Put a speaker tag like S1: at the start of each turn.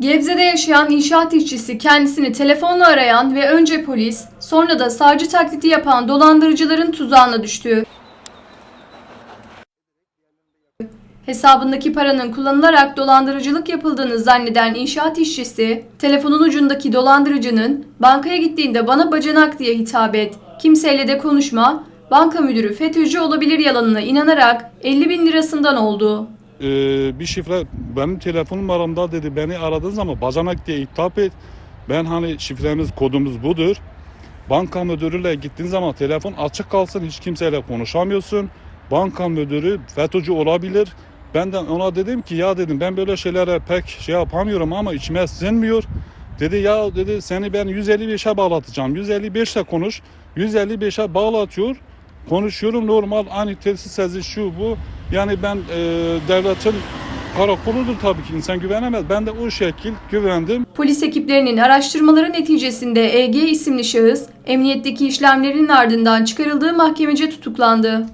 S1: Gebze'de yaşayan inşaat işçisi kendisini telefonla arayan ve önce polis, sonra da savcı taklidi yapan dolandırıcıların tuzağına düştü. Hesabındaki paranın kullanılarak dolandırıcılık yapıldığını zanneden inşaat işçisi, telefonun ucundaki dolandırıcının bankaya gittiğinde bana bacanak diye hitap et, kimseyle de konuşma, banka müdürü FETÖ'cü olabilir yalanına inanarak 50 bin lirasından oldu.
S2: Ee, bir şifre benim telefon numaramda dedi beni aradığınız zaman bacanak diye hitap et. Ben hani şifremiz kodumuz budur. Banka müdürüyle gittiğin zaman telefon açık kalsın hiç kimseyle konuşamıyorsun. Banka müdürü FETÖ'cü olabilir. Ben de ona dedim ki ya dedim ben böyle şeylere pek şey yapamıyorum ama içime sinmiyor. Dedi ya dedi seni ben 155'e bağlatacağım. 155'le konuş. 155'e bağlatıyor. Konuşuyorum normal aynı telsiz sesi şu bu. Yani ben e, devletin karakoludur tabii ki insan güvenemez. Ben de o şekil güvendim.
S1: Polis ekiplerinin araştırmaları neticesinde EG isimli şahıs, emniyetteki işlemlerinin ardından çıkarıldığı mahkemece tutuklandı.